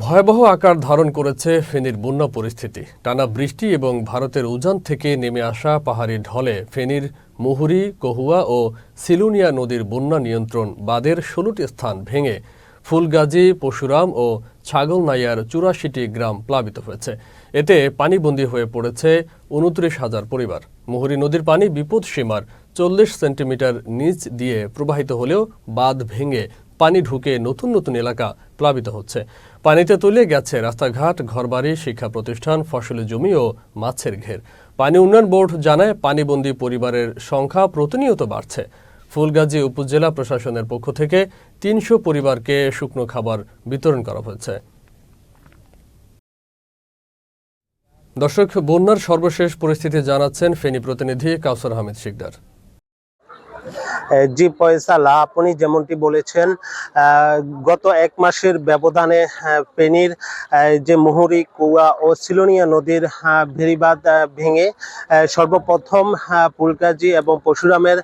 ভয়াবহ আকার ধারণ করেছে ফেনীর বন্যা পরিস্থিতি। টানা বৃষ্টি এবং ভারতের উজান থেকে নেমে আসা পাহাড়ি ঢলে ফেনীর মুহুরী, কহুয়া ও সিলুনিয়া নদীর বন্যা নিয়ন্ত্রণ বাদের ষোলোটি স্থান ভেঙে ফুলগাজী পশুরাম ও ছাগলনাইয়ার চুরাশিটি গ্রাম প্লাবিত হয়েছে। এতে পানিবন্দী হয়ে পড়েছে উনত্রিশ হাজার পরিবার। মুহুরী নদীর পানি বিপদ সীমার চল্লিশ সেন্টিমিটার নিচ দিয়ে প্রবাহিত হলেও বাঁধ ভেঙে পানি ঢুকে নতুন নতুন এলাকা প্লাবিত হচ্ছে। পানিতে তলিয়ে গেছে রাস্তাঘাট, ঘরবাড়ি, শিক্ষা প্রতিষ্ঠান ফসলি জমি ও মাছের ঘের। পানি উন্নয়ন বোর্ড জানায় পানিবন্দী পরিবারের সংখ্যা প্রতিনিয়ত বাড়ছে। ফুলগাজী উপজেলা প্রশাসনের পক্ষ থেকে তিনশো পরিবারকে শুকনো খাবার বিতরণ করা হয়েছে। দর্শক, বন্যার সর্বশেষ পরিস্থিতি জানাচ্ছেন ফেনী প্রতিনিধি কাউসার আহমেদ শিকদার। জি পয়সালা আপনি যেমনটি বলেছেন গত এক মাসের ব্যবধানে ফেনীর যে মুহুরী কুয়া ও সিলোনিয়া নদীর ভেরিবাদ ভেঙে সর্বপ্রথম পুলকাজি এবং পশুরামের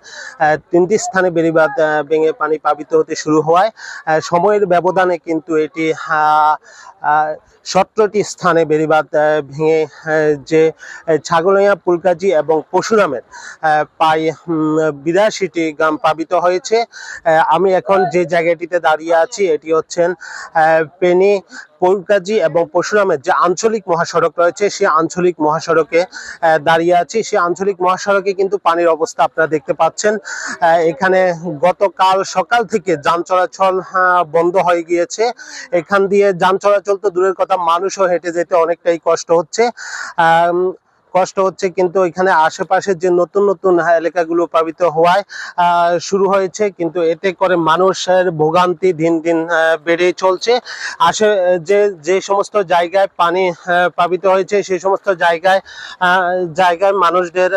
তিনটি স্থানে আহ, ভেঙে পানি পাবিত হতে শুরু হওয়ায় সময়ের ব্যবধানে কিন্তু এটি সতেরোটি স্থানে আহ, ভেঙে যে ছাগলিয়া পুলকাজি এবং পশুরামের প্রায় বিরাশিটি গ্রাম প্লাবিত হয়েছে। আমি এখন যে জায়গাটিতে দাঁড়িয়ে আছি, এটি হচ্ছেন পেনি, পৌরকাজি এবং পশুরামের যে আঞ্চলিক মহাসড়ক রয়েছে সেই আঞ্চলিক মহাসড়কে দাঁড়িয়ে আছি। সেই আঞ্চলিক মহাসড়কে কিন্তু পানির অবস্থা আপনারা দেখতে পাচ্ছেন। এখানে গতকাল সকাল থেকে যান চলাচল বন্ধ হয়ে গিয়েছে। এখান দিয়ে যান চলাচল তো দূরের কথা, মানুষও হেঁটে যেতে অনেকটাই কষ্ট হচ্ছে। কষ্ট হচ্ছে, কিন্তু এখানে আশেপাশে যে নতুন নতুন এলাকাগুলো প্লাবিত হওয়ায় শুরু হয়েছে, কিন্তু এতে করে মানুষের ভোগান্তি দিন দিন বেড়েই চলছে। আসে, যে যে সমস্ত জায়গায় পানি প্লাবিত হয়েছে সেই সমস্ত জায়গায় জায়গায় মানুষদের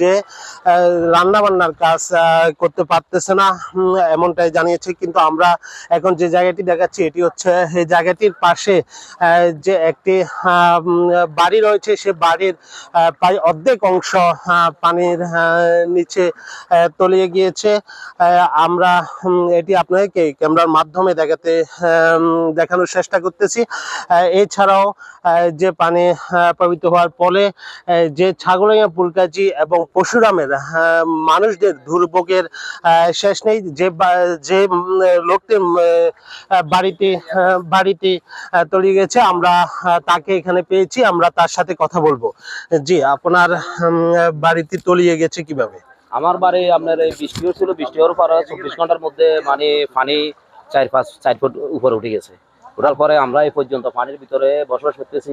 যে রান্না বান্নার কাজ করতে পারতেছে না এমনটাই জানিয়েছে। কিন্তু আমরা এখন যে জায়গাটি দেখাচ্ছি, এটি হচ্ছে এই জায়গাটির পাশে যে একটি বাড়ি রয়েছে, সে বাড়ির প্রায় অর্ধেক অংশ পানির নিচে তলিয়ে গিয়েছে। আমরা এটি আপনাদেরকে ক্যামেরার মাধ্যমে দেখাতে দেখানোর চেষ্টা করতেছি। এছাড়াও যে পানি প্লাবিত হওয়ার ফলে যে ছাগলিয়া পুলকাজি এবং পশুরামের মানুষদের দুর্ভোগের শেষ নেই। যে যে লোকটির বাড়িতে বাড়িতে তলিয়ে গেছে, আমরা তাকে এখানে পেয়েছি। আমরা তার সাথে কথা বলব। জি, আপনার বাড়িতে তলিয়ে গেছে কীভাবে? আমার বাড়ি আপনার এই বৃষ্টি হচ্ছিল বৃষ্টি হওয়ার পরে চব্বিশ ঘণ্টার মধ্যে মানে পানি চার পাঁচ, চার ফুট উপরে উঠে গেছে। ওঠার পরে আমরা এই পর্যন্ত পানির ভিতরে বসবাস করতেছি।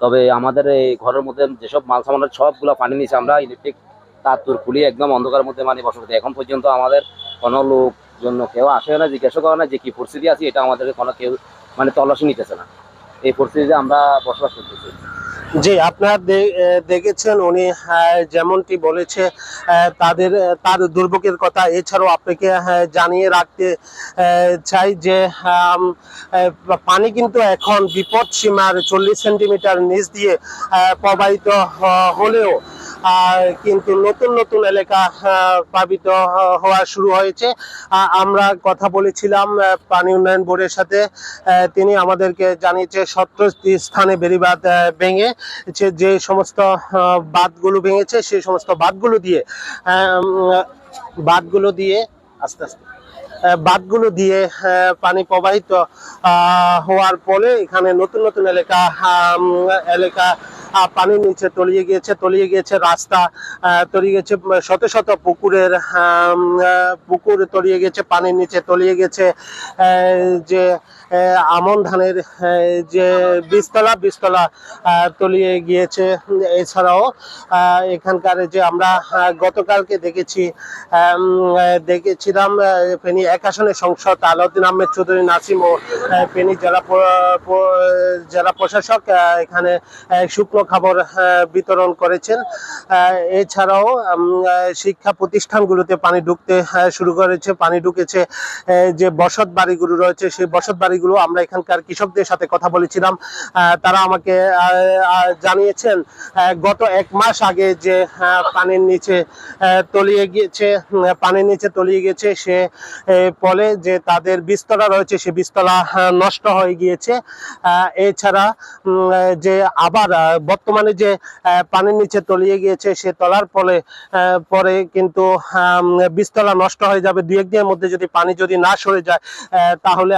তবে আমাদের এই ঘরের মধ্যে যেসব মাল সামানের সবগুলো পানি নিচে আমরা, ইলেকট্রিক তার তুর খুলি একদম অন্ধকারের মধ্যে মানে বসবাস। এখন পর্যন্ত আমাদের কোনো লোক জন্য কেউ আসে না, জিজ্ঞাসা করে না যে কি পরিস্থিতি আছে, এটা আমাদেরকে কোনো কেউ মানে তল্লাশি নিতেছে না। এই পরিস্থিতিতে আমরা বসবাস করতেছি। জি আপনার দেখেছেন উনি আহ, যেমনটি বলেছে তাদের তার দুর্ভোগের কথা। এছাড়াও আপনাকে আহ, জানিয়ে রাখতে চাই যে পানি কিন্তু এখন বিপদ সীমার চল্লিশ সেন্টিমিটার নিচ দিয়ে প্রবাহিত হলেও কিন্তু নতুন নতুন এলাকা প্লাবিত হওয়া শুরু হয়েছে। আমরা কথা বলেছিলাম পানি উন্নয়ন বোর্ডের সাথে। তিনি আমাদেরকে জানিয়েছে, সতেরোটি স্থানে বেড়িবাঁধ ভেঙে যে সমস্ত বাঁধগুলো ভেঙেছে, সেই সমস্ত বাঁধগুলো দিয়ে বাঁধগুলো দিয়ে, আস্তে আস্তে বাঁধগুলো দিয়ে পানি প্রবাহিত হওয়ার ফলে এখানে নতুন নতুন এলাকা এলাকা পানির নিচে তলিয়ে গিয়েছে তলিয়ে গিয়েছে রাস্তা তলিয়ে গেছে শত শত পুকুরের পুকুর তলিয়ে গেছে পানির নিচে তলিয়ে গেছে যে আমন ধানের যে বীজতলা বীজতলা তলিয়ে গিয়েছে। এছাড়াও এখানকার যে আমরা গতকালকে দেখেছি দেখেছিলাম ফেনী এক আসনের সংসদ, আলাউদ্দিন আহমেদ চৌধুরী, নাসিম ও ফেনী জেলা জেলা প্রশাসক এখানে শুকনো খাবার বিতরণ করেছেন। এছাড়াও শিক্ষা প্রতিষ্ঠানগুলোতে পানি ঢুকতে শুরু করেছে। পানি ঢুকেছে যে বসত বাড়িগুলো রয়েছে, সেই বসত বাড়িগুলো বিষয়গুলো আমরা এখানকার কৃষকদের সাথে কথা বলেছিলাম। তারা আমাকে জানিয়েছেন গত এক মাস আগে যে পানির নিচে তলিয়ে গিয়েছে পানির নিচে তলিয়ে গেছে সে ফলে যে তাদের বীজতলা রয়েছে সে বীজতলা আহ, নষ্ট হয়ে গিয়েছে। এছাড়া যে আবার বর্তমানে যে পানির নিচে তলিয়ে গিয়েছে সে তলার ফলে পরে কিন্তু আম, বীজতলা নষ্ট হয়ে যাবে। দুই একদিনের মধ্যে যদি পানি যদি না সরে যায় তাহলে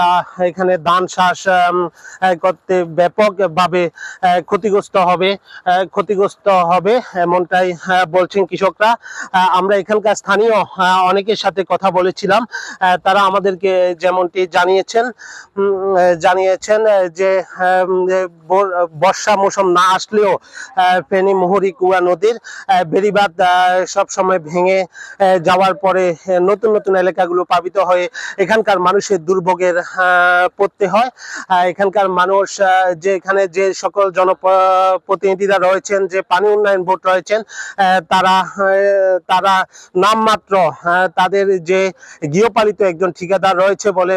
এখানে ধান চাষ করতে ব্যাপকভাবে ক্ষতিগ্রস্ত হবে ক্ষতিগ্রস্ত হবে এমনটাই বলছেন কৃষকরা। আমরা এখানকার স্থানীয় অনেকের সাথে কথা বলেছিলাম তারা আমাদেরকে যেমনটি জানিয়েছেন জানিয়েছেন যে বর্ষা মৌসুম না আসলেও ফেনী মুহুরী কুয়া নদীর আহ, বেড়িবাঁধ সব সময় ভেঙে যাওয়ার পরে নতুন নতুন এলাকাগুলো প্লাবিত হয়ে এখানকার মানুষের দুর্ভোগের পড়তে হয়। এখানকার মানুষ যে এখানে যে সকল জনপ্রতিনিধিরা রয়েছেন যে পানি উন্নয়ন বোর্ড রয়েছেন তারা তারা নামমাত্র তাদের যে গৃহপালিত একজন ঠিকাদার রয়েছে বলে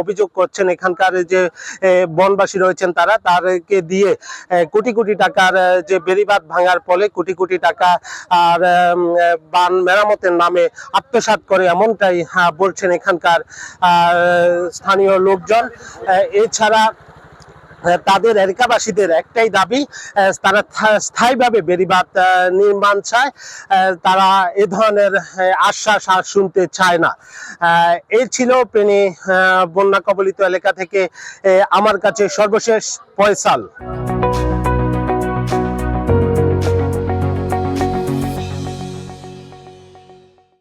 অভিযোগ করছেন। এখানকার যে বনবাসী রয়েছেন তারা তাদেরকে দিয়ে কোটি কোটি টাকার যে বেড়িবাঁধ ভাঙার ফলে কোটি কোটি টাকা আর বান মেরামতের নামে আত্মসাৎ করে এমনটাই আহ, বলছেন এখানকার স্থানীয় লোকজন। এছাড়া তাদের এলাকাবাসীদের একটাই দাবি তারা স্থায়ীভাবে বেরিবাদ নির্মাণ চায়। তারা এ ধরনের আশ্বাস আর শুনতে চায় না। এই ছিল পেনি বন্যা কবলিত এলাকা থেকে আমার কাছে সর্বশেষ ফয়সাল।